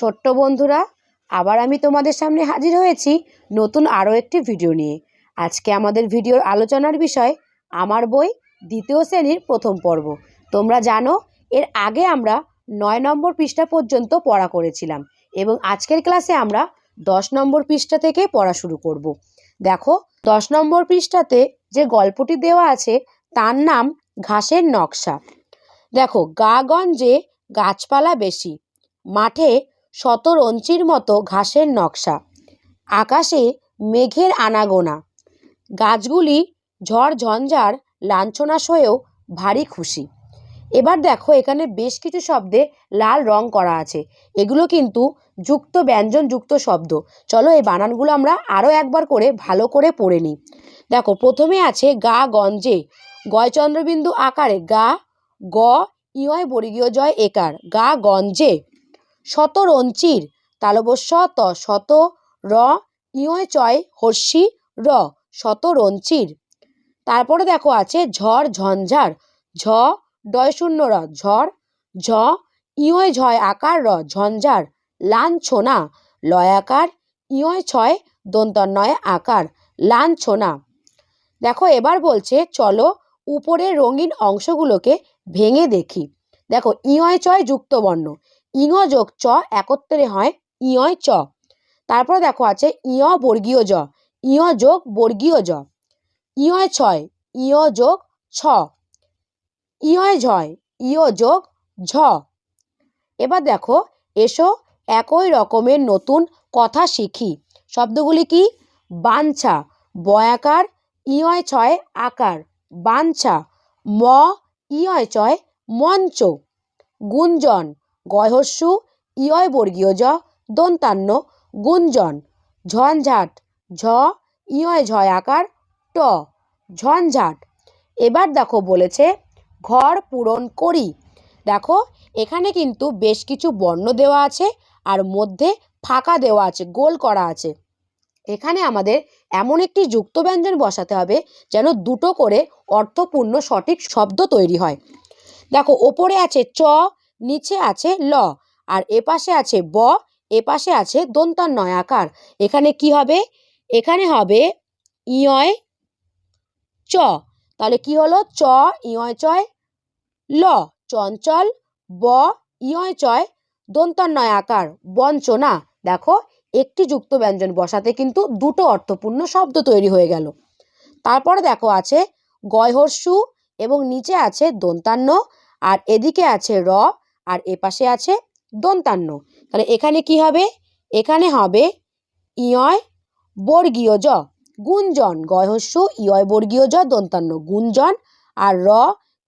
ছোট্ট বন্ধুরা, আবার আমি তোমাদের সামনে হাজির হয়েছি নতুন আরও একটি ভিডিও নিয়ে। আজকে আমাদের ভিডিওর আলোচনার বিষয়, আমার বই দ্বিতীয় শ্রেণির প্রথম পর্ব। তোমরা জানো, এর আগে আমরা নয় নম্বর পৃষ্ঠা পর্যন্ত পড়া করেছিলাম এবং আজকের ক্লাসে আমরা দশ নম্বর পৃষ্ঠা থেকে পড়া শুরু করব। দেখো, দশ নম্বর পৃষ্ঠাতে যে গল্পটি দেওয়া আছে, তার নাম ঘাসের নকশা। দেখো গাগঞ্জে গাছপালা বেশি, মাঠে শতরঞ্চির মতো ঘাসের নকশা। আকাশে মেঘের আনাগোনা। গাছগুলি ঝড় ঝঞ্ঝার লাঞ্ছনা সয়েও ভারী খুশি। এবার দেখো এখানে বেশ কিছু শব্দে লাল রং করা আছে। এগুলো কিন্তু যুক্ত ব্যঞ্জন যুক্ত শব্দ। চলো এই বানানগুলো আমরা আরও একবার করে ভালো করে পড়ে নিই। দেখো, প্রথমে আছে গা গঞ্জে। গয় চন্দ্রবিন্দু আকারে গা, গ, ইয়, বর্গীয় জয়, একার। গা গঞ্জে। শতরঞ্চির তালবস্য ত শত র ইয় চয় হর্ষি র শতরঞ্চির তারপরে দেখো আছে ঝড় ঝঞ্ঝার। ঝ ডয় শূন্য র ঝড়। ঝ ইয় ঝয় আকার র ঝঞ্ঝার। লাঞ্ছনা লয়াকার ইয় ছয় দন্তন্নয় আকার। লাঞ্ছনা। দেখো এবার বলছে চলো উপরের রঙিন অংশগুলোকে ভেঙে দেখি। দেখো ইয় চয় যুক্ত বর্ণ ইঙ যোগ চ একত্রে হয় ইয় চ। তারপর দেখো আছে ইয় বর্গীয় জ, ইয় যোগ বর্গীয় জ। ইয় ছয়, ইয় যোগ ছ। ইয় ঝয়, ইয় যোগ ঝ। এবার দেখো এসো একই রকমের নতুন কথা শিখি। শব্দগুলি কি? বাঞ্ছা, বয়াকার, ইয় ছয় আকার। বাঞ্ছা, ম, ইয় ছয় মঞ্চ। গুঞ্জন গয়হস্যু ইয় বর্গীয় জ, দন্তান্ন, গুঞ্জন। ঝঞ্ঝাট, ঝ ইয় ঝয় আকার, ট, ঝঞ্ঝাট। এবার দেখো বলেছে, ঘর পূরণ করি। দেখো, এখানে কিন্তু বেশ কিছু বর্ণ দেওয়া আছে আর মধ্যে ফাঁকা দেওয়া আছে, গোল করা আছে। এখানে আমাদের এমন একটি যুক্ত ব্যঞ্জন বসাতে হবে যেন দুটো করে অর্থপূর্ণ সঠিক শব্দ তৈরি হয়। দেখো, ওপরে আছে চ নিচে আছে ল, আর এপাশে আছে ব এপাশে আছে দন্তার নয় আকার। এখানে কি হবে? এখানে হবে ইয় চ। তাহলে কি হলো? চ, ইয় চয় ল, চঞ্চল, ব, ইয় চয় দন্তান্নয় আকার। বঞ্চনা। দেখো, একটি যুক্ত ব্যঞ্জন বসাতে কিন্তু দুটো অর্থপূর্ণ শব্দ তৈরি হয়ে গেল। তারপরে দেখো আছে গয়হর্ষু এবং নিচে আছে দন্তান্ন, আর এদিকে আছে র আর এপাশে আছে দন্তান্ন। তাহলে এখানে কি হবে? এখানে হবে ইয় বর্গীয় জ, গুঞ্জন, গয়হস্যু ইয় বর্গীয় জ, দন্তান্ন, গুঞ্জন, আর র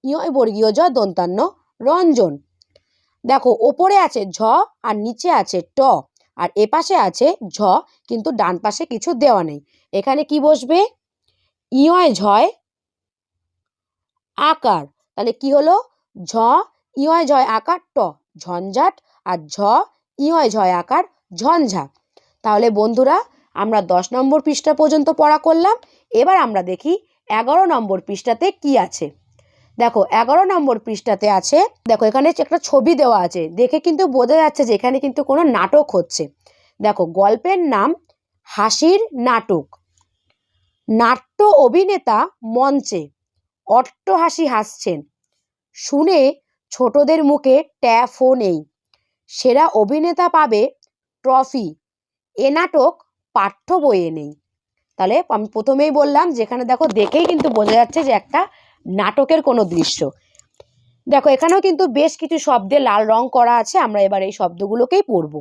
ইয় বর্গীয় জ, দন্তান্ন, রঞ্জন। দেখো, ওপরে আছে ঝ আর নিচে আছে ট, আর এপাশে আছে ঝ, কিন্তু ডান পাশে কিছু দেওয়া নেই। এখানে কি বসবে? ইয় ঝয়, আকার। তাহলে কি হলো? ঝ ইয় ঝয় আকার ট, ঝঞ্ঝাট, আর ঝ ইয় ঝয় আকার, ঝঞ্ঝা। তাহলে বন্ধুরা, আমরা দশ নম্বর পৃষ্ঠা পর্যন্ত পড়া করলাম। এবার আমরা দেখি এগারো নম্বর পৃষ্ঠাতে কি আছে। দেখো, এগারো নম্বর পৃষ্ঠাতে আছে, দেখো, এখানে একটা ছবি দেওয়া আছে। দেখে কিন্তু বোঝা যাচ্ছে যে এখানে কিন্তু কোনো নাটক হচ্ছে। দেখো, গল্পের নাম হাসির নাটক। নাট্য অভিনেতা মঞ্চে অট্ট হাসি হাসছেন। শুনে ছোটদের মুখে ট্যাফও নেই। সেরা অভিনেতা পাবে ট্রফি। এ নাটক পাঠ্য বইয়ে নেই। তাহলে আমি প্রথমেই বললাম, যেখানে দেখো দেখেই কিন্তু বোঝা যাচ্ছে যে একটা নাটকের কোনো দৃশ্য। দেখো, এখানেও কিন্তু বেশ কিছু শব্দে লাল রং করা আছে। আমরা এবার এই শব্দগুলোকেই পড়ব।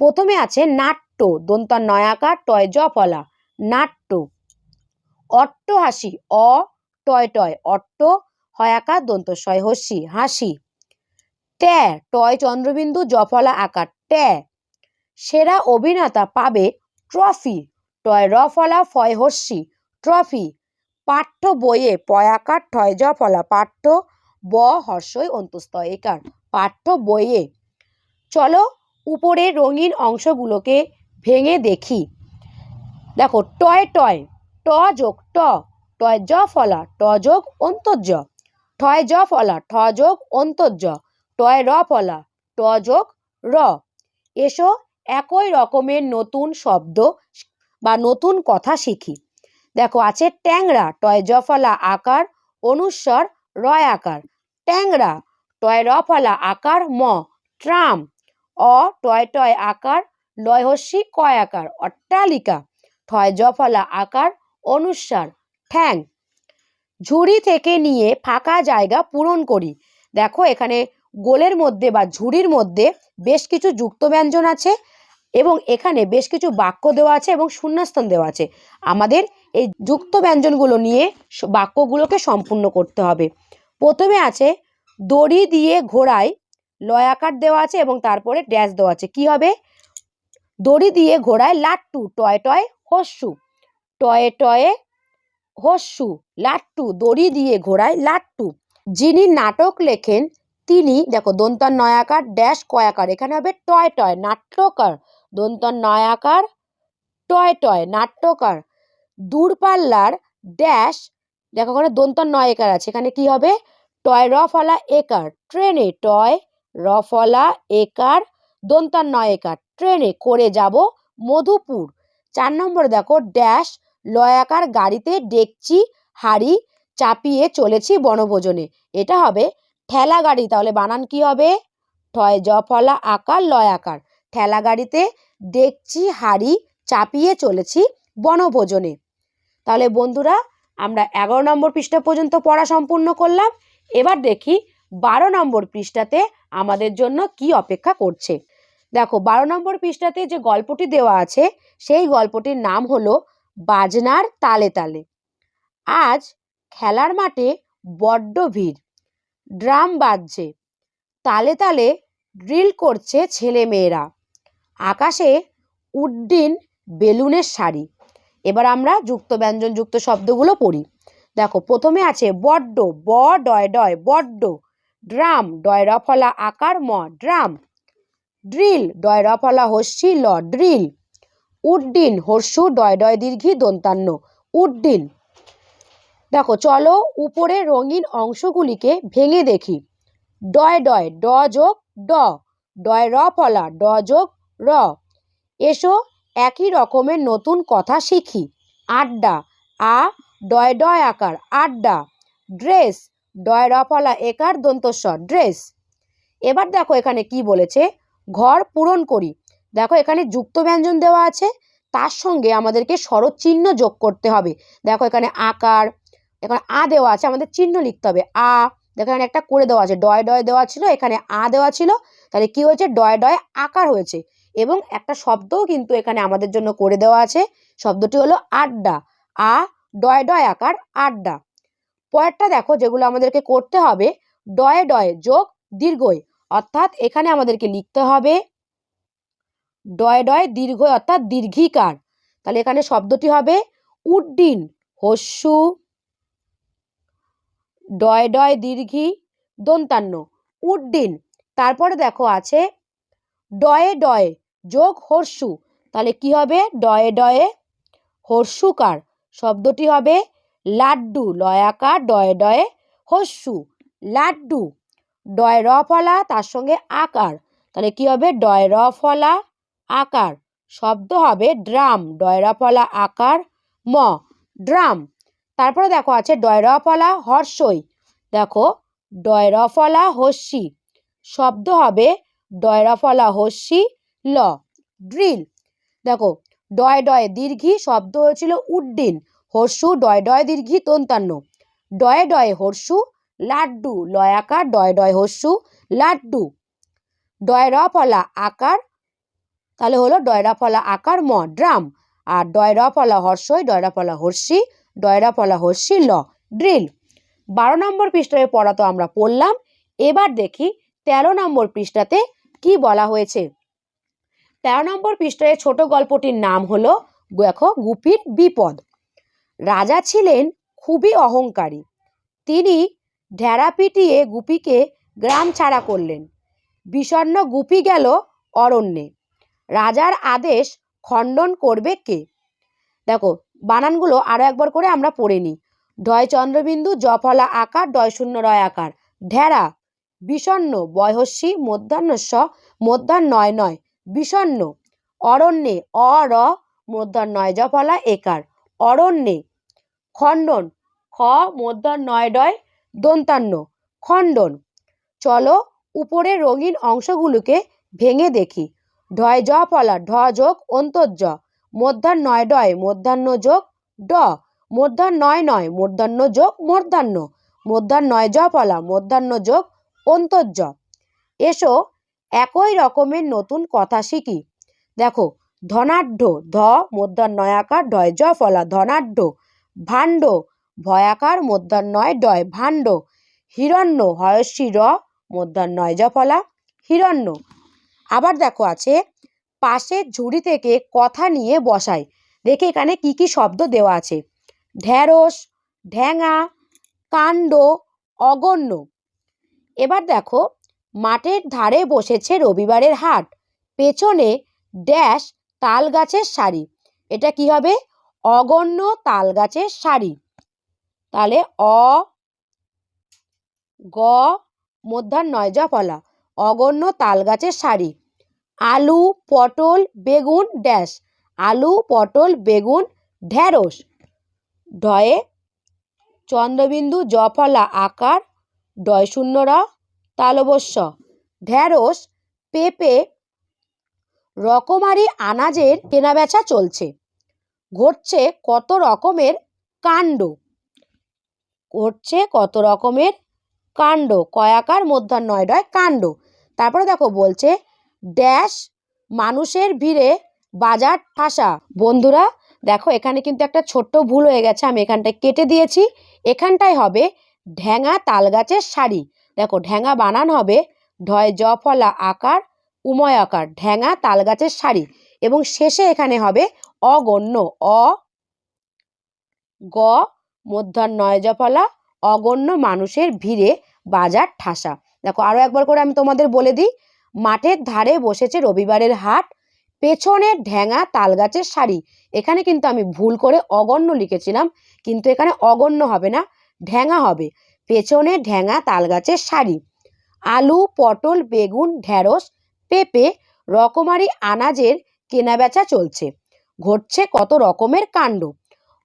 প্রথমে আছে নাট্য দন্তার নয়াকার টয় জ ফলা। নাট্য। অট্ট হাসি অ, টয় টয়। অট্ট হয়াকার দন্ত শয় হস্যি, হাসি। ট্যা, টয়, চন্দ্রবিন্দু, জফলা, আকার। ট্যা, সেরা অভিনেতা পাবে ট্রফি। টয়, র, ফলা, ফয়, হস্যি। ট্রফি, পাঠ্য বইয়ে পয়াকার ঠয় জ ফলা পাঠ্য ব, হর্ষই অন্তস্থ একার। পাঠ্য বইয়ে চলো উপরে রঙিন অংশগুলোকে ভেঙে দেখি। দেখো, টয় টয়, ট যোগ ট, টয়, জ, ফলা, ট যোগ অন্তর্য। ঠয় জ ফলা ঠ যোগ অন্তর্য টয় র ফলা ট যোগ র। এসো একই রকমের নতুন শব্দ বা নতুন কথা শিখি। দেখো আছে ট্যাংরা টয় জফলা আকার, অনুস্বর রয় আকার। ট্যাংরা টয় র ফলা আকার, ম, ট্রাম। অ টয় টয় আকার লয় হস্যি কয় আকার, অট্টালিকা। ঠয় জ ফলা আকার, অনুস্বার, ঠ্যাং। ঝুড়ি থেকে নিয়ে ফাঁকা জায়গা পূরণ করি। দেখো, এখানে গোলের মধ্যে বা ঝুড়ির মধ্যে বেশ কিছু যুক্ত ব্যঞ্জন আছে এবং এখানে বেশ কিছু বাক্য দেওয়া আছে এবং শূন্যস্থান দেওয়া আছে। আমাদের এই যুক্ত ব্যঞ্জনগুলো নিয়ে বাক্যগুলোকে সম্পূর্ণ করতে হবে। প্রথমে আছে, দড়ি দিয়ে ঘোড়ায় লয়াকার দেওয়া আছে এবং তারপরে ড্যাশ দেওয়া আছে। কি হবে? দড়ি দিয়ে ঘোড়ায় লাট্টু, টয় টয়, হস্যু। টয়ে টয়ে হস্যু লাট্টু, দড়ি দিয়ে ঘোড়ায় লাট্টু। যিনি নাটক লেখেন, তিনি, দেখো দন্তার নয়াকার ড্যাশ কয়াকার, এখানে হবে টয় টয়, নাট্যকার। দন্তার নয়াকার টয় টয়, নাট্যকার। দূরপাল্লার ড্যাশ দেখো, ওখানে দন্তার নয়কার আছে, এখানে কি হবে? টয় রফলা একার, ট্রেনে টয় রফলা একার দন্তার নয়কার ট্রেনে করে যাব মধুপুর। চার নম্বরে, দেখো ড্যাশ লয়াকার গাড়িতে ডেকচি, হাড়ি চাপিয়ে চলেছি বনভোজনে। এটা হবে ঠেলা গাড়ি। তাহলে বানান কি হবে? ঠয় জফলা আকার লয়াকার। ঠেলা গাড়িতে ডেকচি, হাড়ি চাপিয়ে চলেছি বনভোজনে। তাহলে বন্ধুরা, আমরা এগারো নম্বর পৃষ্ঠা পর্যন্ত পড়া সম্পূর্ণ করলাম। এবার দেখি বারো নম্বর পৃষ্ঠাতে আমাদের জন্য কি অপেক্ষা করছে। দেখো, বারো নম্বর পৃষ্ঠাতে যে গল্পটি দেওয়া আছে, সেই গল্পটির নাম হলো বাজনার তালে তালে। আজ খেলার মাঠে বড্ড ভিড়। ড্রাম বাজছে। তালে তালে ড্রিল করছে ছেলে মেয়েরা আকাশে উড্ডিন বেলুনের শাড়ি। এবার আমরা যুক্ত ব্যঞ্জন যুক্ত শব্দগুলো পড়ি। দেখো, প্রথমে আছে বড্ড, ব, ডয় ডয়, বড্ড। ড্রাম ডয় রফলা আকার ম, ড্রাম। ড্রিল ডয় রফলা হস্যি ল, ড্রিল। উড্ডিন, হর্ষু, ডয় ডয়, দীর্ঘি, দন্তান্ন। উড্ডিন। দেখো, চলো উপরে রঙিন অংশগুলিকে ভেঙে দেখি। ডয় ডয়, ড যোগ ড। ডয়, র ফলা, ড যোগ র। এসো, একই রকমের নতুন কথা শিখি। আড্ডা। আ, ডয় ডয় আকার, আড্ডা। ড্রেস। ডয়, র ফলা, একার দন্তস্বর, ড্রেস। এবার দেখো এখানে কি বলেছে। ঘর পূরণ করি। দেখো, এখানে যুক্ত ব্যঞ্জন দেওয়া আছে। তার সঙ্গে আমাদেরকে স্বরচিহ্ন যোগ করতে হবে। দেখো, এখানে আকার, এখানে আ দেওয়া আছে, আমাদের চিহ্ন লিখতে হবে। আ, দেখো, এখানে একটা করে দেওয়া আছে। ডয় ডয় দেওয়া ছিল, এখানে আ দেওয়া ছিল। তাহলে কি হয়েছে? ডয় ডয় আকার হয়েছে। এবং একটা শব্দও কিন্তু এখানে আমাদের জন্য করে দেওয়া আছে। শব্দটি হলো আড্ডা। আ, ডয় ডয় আকার, আড্ডা। পরেরটা দেখো, যেগুলো আমাদেরকে করতে হবে। ডয়ে ডয়ে যোগ দীর্ঘই। অর্থাৎ এখানে আমাদেরকে লিখতে হবে ডয় ডয় দীর্ঘ অর্থাৎ দীর্ঘিকার। তাহলে এখানে শব্দটি হবে উড্ডিন, হস্যু, ডয় ডয় দীর্ঘি, দন্তান্ন, উড্ডিন। তারপরে দেখো আছে ডয়ে ডয়ে, যোগ হর্ষু। তাহলে কি হবে? ডয়ে ডয়ে হর্ষুকার। শব্দটি হবে লাড্ডু, লয়াকার, ডয়ে ডয়ে হস্যু লাড্ডু, ডয় র ফলা, তার সঙ্গে আকার। তাহলে কি হবে? ডয় র ফলা আকার। শব্দ হবে ড্রাম ডয় র ফলা আকার, ম, ড্রাম। তারপরে দেখো আছে ডয় র ফলা হর্ষই। দেখো ডয় র ফলা হস্যি। শব্দ হবে ডয় র ফলা হস্যি, ল, ড্রিল। দেখো, ডয় ডয় দীর্ঘি শব্দ হয়েছিল উড্ডিন। হর্ষু ডয় ডয় দীর্ঘি তন্তান্ন। ডয়ে ডয়ে হর্ষু, লাড্ডু। লয়াকার ডয় ডয় হস্যু লাড্ডু। ডয় র ফলা আকার তাহলে হলো ডয়রাফলা আকার ম, ড্রাম। আর ডয়রা ফলা হর্ষই ডয়রা ফলা হর্ষি ডয়রা ফলা হর্ষি ল, ড্রিল। বারো নম্বর পৃষ্ঠায় পড়া তো আমরা পড়লাম। এবার দেখি তেরো নম্বর পৃষ্ঠাতে কি বলা হয়েছে। তেরো নম্বর পৃষ্ঠায় ছোট গল্পটির নাম হলো, দেখো, গুপির বিপদ। রাজা ছিলেন খুবই অহংকারী। তিনি ঢেড়া পিটিয়ে গুপিকে গ্রাম ছাড়া করলেন। বিষণ্ণ গুপি গেল অরণ্যে। রাজার আদেশ খণ্ডন করবে কে? দেখো, বানানগুলো আরও একবার করে আমরা পড়ে নিই। ঢয় চন্দ্রবিন্দু জফলা আকার ডয় শূন্য রয় আকার। ঢেরা, বিষণ্ণ বয়সী মধ্যাহ্ন স মধ্যাহ্ন নয় নয় বিষণ্ণ, অরণ্যে, অ, র মূর্ধন্য নয় জফলা, একার। অরণ্যে, খণ্ডন, খ মূর্ধন্য নয় ডয় দন্তান্ন খণ্ডন, চলো উপরের রঙিন অংশগুলোকে ভেঙে দেখি। ঢয় জ ফলা ঢ যোগ অন্তর্য, মধ্যাহ্ন নয় ডয়, মধ্যাহ্ন যোগ ড, মধ্যাহ্ন নয় নয়, মধ্যাহ্ন যোগ মধ্যাহ্ন মধ্যাহ্ন নয় জ ফলা মধ্যাহ্ন যোগ অন্তর্য। এসো, একই রকমের নতুন কথা শিখি। দেখো, ধনাঢ্য, ধ, মধ্যাহ্ন নয় আকার ডয় জ ফলা ধনাঢ্য, ভাণ্ড ভয়াকার মধ্যাহ্ন নয় ডয়, ভাণ্ড, হিরণ্য হয়স্বী র, মধ্যাহ্ন নয় জ ফলা হিরণ্য আবার দেখো আছে, পাশের ঝুড়ি থেকে কথা নিয়ে বসাই। দেখে এখানে কি কি শব্দ দেওয়া আছে। ঢ্যাঁড়স, ঢ্যাঙা, কাণ্ড, অগণ্য। এবার দেখো, মাঠের ধারে বসেছে রবিবারের হাট। পেছনে ড্যাশ তাল গাছের সারি। এটা কি হবে? অগণ্য তাল গাছের সারি। তাহলে অ, গ, মধ্যাহ্ন, নয় যা ফলা। অগণ্য তাল গাছের সারি। আলু, পটল, বেগুন, ড্যাশ। আলু, পটল, বেগুন ঢ্যাঁড়স ঢয়ে চন্দ্রবিন্দু, জফলা, আকার। ডয় শূন্য র তালবস্য ঢ্যাঁড়স পেঁপে রকমারি আনাজের কেনাবেচা চলছে। ঘটছে কত রকমের কাণ্ড? ঘটছে কত রকমের কাণ্ড? কয়াকার মধ্যাহ্ন, নয় ডয় কাণ্ড। তারপরে দেখো বলছে, ড্যাশ, মানুষের ভিড়ে বাজার ঠাসা। বন্ধুরা, দেখো এখানে কিন্তু একটা ছোট্ট ভুল হয়ে গেছে, আমি এখানটায় কেটে দিয়েছি। এখানটায় হবে ঢ্যাঙা তাল গাছের শাড়ি দেখো ঢ্যাঙা বানান হবে ঢয় জ ফলা আকার, উময় আকার ঢ্যাঙা তাল গাছের শাড়ি এবং শেষে এখানে হবে অগণ্য, অ, গ, মধ্যাহ্ন নয় জ ফলা অগণ্য মানুষের ভিড়ে বাজার ঠাসা। দেখো আরও একবার করে আমি তোমাদের বলে দিই। মাঠের ধারে বসেছে রবিবারের হাট, পেছনে ঢ্যাঙা তাল গাছের শাড়ি এখানে কিন্তু আমি ভুল করে অগণ্য লিখেছিলাম, কিন্তু এখানে অগণ্য হবে না ঢ্যাঙা হবে। পেছনে ঢ্যাঙা তাল গাছের শাড়ি আলু, পটল, বেগুন ঢ্যাঁড়স পেঁপে রকমারি আনাজের কেনাবেচা চলছে। ঘটছে কত রকমের কাণ্ড।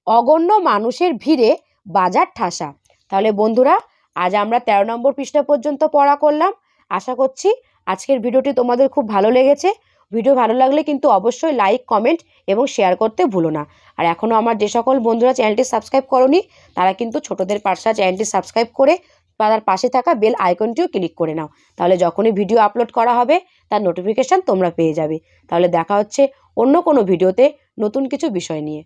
অগণ্য মানুষের ভিড়ে বাজার ঠাসা। তাহলে বন্ধুরা আজ আমরা তেরো নম্বর পৃষ্ঠা পর্যন্ত পড়া করলাম। আশা করছি আজকের ভিডিওটি তোমাদের খুব ভালো লেগেছে। ভিডিও ভালো লাগলে কিন্তু অবশ্যই লাইক, কমেন্ট এবং শেয়ার করতে ভুলো না। আর এখনও আমার যে সকল বন্ধুরা চ্যানেলটি সাবস্ক্রাইব করনি, তারা কিন্তু ছোটদের পাঠশা চ্যানেলটি সাবস্ক্রাইব করে বা তার পাশে থাকা বেল আইকনটিও ক্লিক করে নাও। তাহলে যখনই ভিডিও আপলোড করা হবে, তার নোটিফিকেশান তোমরা পেয়ে যাবে। তাহলে দেখা হচ্ছে অন্য কোনো ভিডিওতে নতুন কিছু বিষয় নিয়ে।